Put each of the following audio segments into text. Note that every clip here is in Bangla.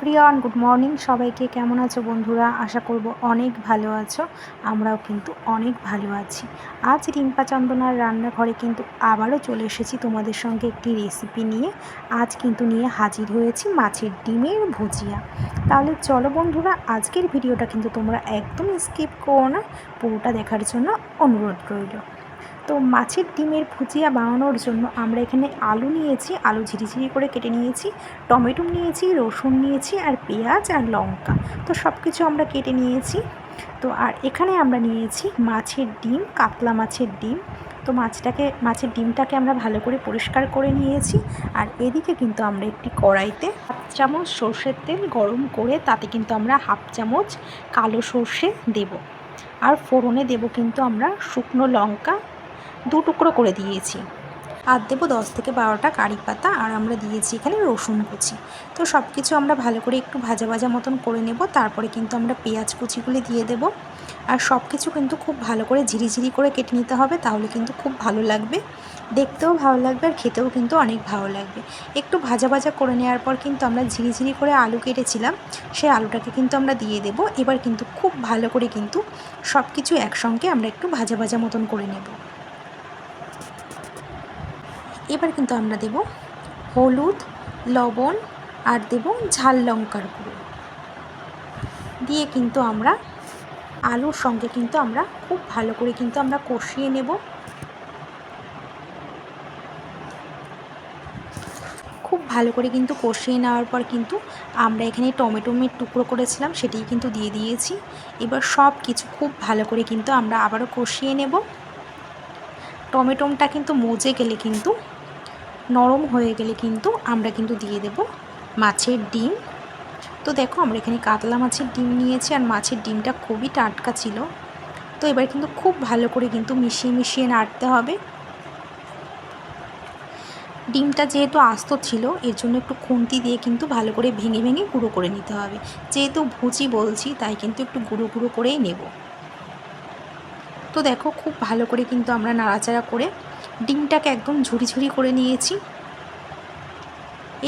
Everyone, good morning. সবাইকে কেমন আছো বন্ধুরা? আশা করব অনেক ভালো আছো। আমরাও কিন্তু অনেক ভালো আছি। আজ রিম্পা চন্দনার রান্নাঘরে কিন্তু আবারও চলে এসেছি তোমাদের সঙ্গে একটি রেসিপি নিয়ে। আজ কিন্তু নিয়ে হাজির হয়েছি মাছের ডিমের ভুজিয়া। তাহলে চলো বন্ধুরা, আজকের ভিডিওটা কিন্তু তোমরা একদম স্কিপ করো না। পুরোটা দেখার জন্য অনুরোধ রইল। তো মাছের ডিমের ভুজিয়া বানানোর জন্য আমরা এখানে আলু নিয়েছি, আলু ঝিরিঝিরি করে কেটে নিয়েছি, টমেটো নিয়েছি, রসুন নিয়েছি আর পেঁয়াজ আর লঙ্কা। তো সব কিছু আমরা কেটে নিয়েছি। তো আর এখানে আমরা নিয়েছি মাছের ডিম, কাতলা মাছের ডিম। তো মাছটাকে, মাছের ডিমটাকে আমরা ভালো করে পরিষ্কার করে নিয়েছি। আর এদিকে কিন্তু আমরা একটি কড়াইতে হাফ চামচ সর্ষের তেল গরম করে তাতে কিন্তু আমরা হাফ চামচ কালো সর্ষে দেব। আর ফোড়নে দেব কিন্তু আমরা শুকনো লঙ্কা দু টুকরো করে দিয়েছি। আর দেবো দশ থেকে বারোটা কারি পাতা, আর আমরা দিয়েছি এখানে রসুন কুচি। তো সব কিছু আমরা ভালো করে একটু ভাজা ভাজা মতন করে নেব, তারপরে কিন্তু আমরা পেঁয়াজ কুচিগুলি দিয়ে দেব। আর সব কিছু কিন্তু খুব ভালো করে ঝিরিঝিরি করে কেটে নিতে হবে, তাহলে কিন্তু খুব ভালো লাগবে। দেখতেও ভালো লাগবে আর খেতেও কিন্তু অনেক ভালো লাগবে। একটু ভাজা ভাজা করে নেওয়ার পর কিন্তু আমরা ঝিরিঝিরি করে আলু কেটেছিলাম সেই আলুটাকে কিন্তু আমরা দিয়ে দেব। এবার কিন্তু খুব ভালো করে কিন্তু সব কিছু একসঙ্গে আমরা একটু ভাজা ভাজা মতন করে নেব। এবার কিন্তু আমরা দেব হলুদ, লবণ আর দেব ঝাল লঙ্কার গুঁড়ো। দিয়ে কিন্তু আমরা আলুর সঙ্গে কিন্তু আমরা খুব ভালো করে কিন্তু আমরা কষিয়ে নেব। খুব ভালো করে কিন্তু কষিয়ে নেওয়ার পর কিন্তু আমরা এখানে টমেটো মিট টুকরো করেছিলাম, সেটাই কিন্তু দিয়ে দিয়েছি। এবার সব কিছু খুব ভালো করে কিন্তু আমরা আবারও কষিয়ে নেব। টমেটোমটা কিন্তু মজে গেলে কিন্তু নরম হয়ে গেলে কিন্তু আমরা কিন্তু দিয়ে দেব মাছের ডিম। তো দেখো আমরা এখানে কাতলা মাছের ডিম নিয়েছি আর মাছের ডিমটা খুবই টাটকা ছিল। তো এবার কিন্তু খুব ভালো করে কিন্তু মিশিয়ে মিশিয়ে নাড়তে হবে। ডিমটা যেহেতু আস্ত ছিল, এর জন্য একটু খুন্তি দিয়ে কিন্তু ভালো করে ভেঙে ভেঙে গুঁড়ো করে নিতে হবে। যেহেতু ভুচি বলছি, তাই কিন্তু একটু গুঁড়ো গুঁড়ো করেই নেব। তো দেখো খুব ভালো করে কিন্তু আমরা নাড়াচাড়া করে ডিমটাকে একদম ঝুড়ি ঝুড়ি করে নিয়েছি।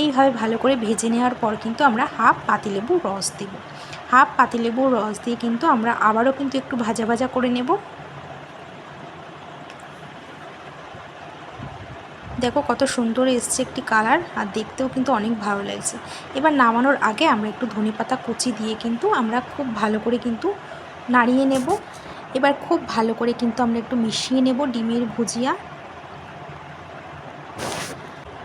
এইভাবে ভালো করে ভেজে নেওয়ার পর কিন্তু আমরা হাফ পাতিলেবুর রস দেব। হাফ পাতিলেবুর রস দিয়ে কিন্তু আমরা আবারও কিন্তু একটু ভাজা ভাজা করে নেব। দেখো কত সুন্দর এসছে একটি কালার, আর দেখতেও কিন্তু অনেক ভালো লাগছে। এবার নামানোর আগে আমরা একটু ধনে পাতা কুচি দিয়ে কিন্তু আমরা খুব ভালো করে কিন্তু নাড়িয়ে নেব। এবার খুব ভালো করে কিন্তু আমরা একটু মিশিয়ে নেব ডিমের ভুজিয়া।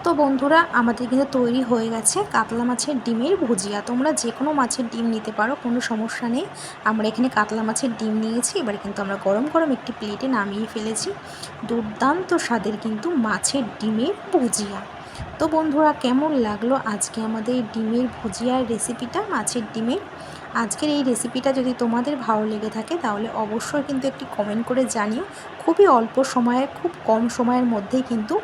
তো বন্ধুরা, আমাদের কিন্তু তৈরি হয়ে গেছে কাতলা মাছের ডিমের ভুজিয়া। তোমরা যে কোনো মাছের ডিম নিতে পারো, কোনো সমস্যা নেই। আমরা এখানে কাতলা মাছের ডিম নিয়েছি, এবার কিন্তু আমরা গরম গরম একটি প্লেটে নামিয়ে ফেলেছি। দুর্দান্ত স্বাদের কিন্তু মাছের ডিমের ভুজিয়া। তো বন্ধুরা, কেমন লাগল আজকে আমাদের ডিমের ভুজিয়ার রেসিপিটা মাছের ডিমের? আজকের এই রেসিপিটা যদি তোমাদের ভালো লেগে থাকে, তাহলে অবশ্যই কিন্তু একটি কমেন্ট করে জানিও। খুবই অল্প সময়ে, খুব কম সময়ের মধ্যেই কিন্তু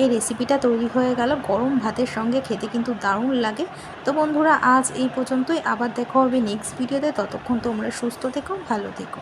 এই রেসিপিটা তৈরি হয়ে গেল। গরম ভাতের সঙ্গে খেতে কিন্তু দারুণ লাগে। তো বন্ধুরা, আজ এই পর্যন্তই। আবার দেখা হবে নেক্সট ভিডিওতে ততক্ষণ তোমরা সুস্থ থেকো, ভালো থেকো।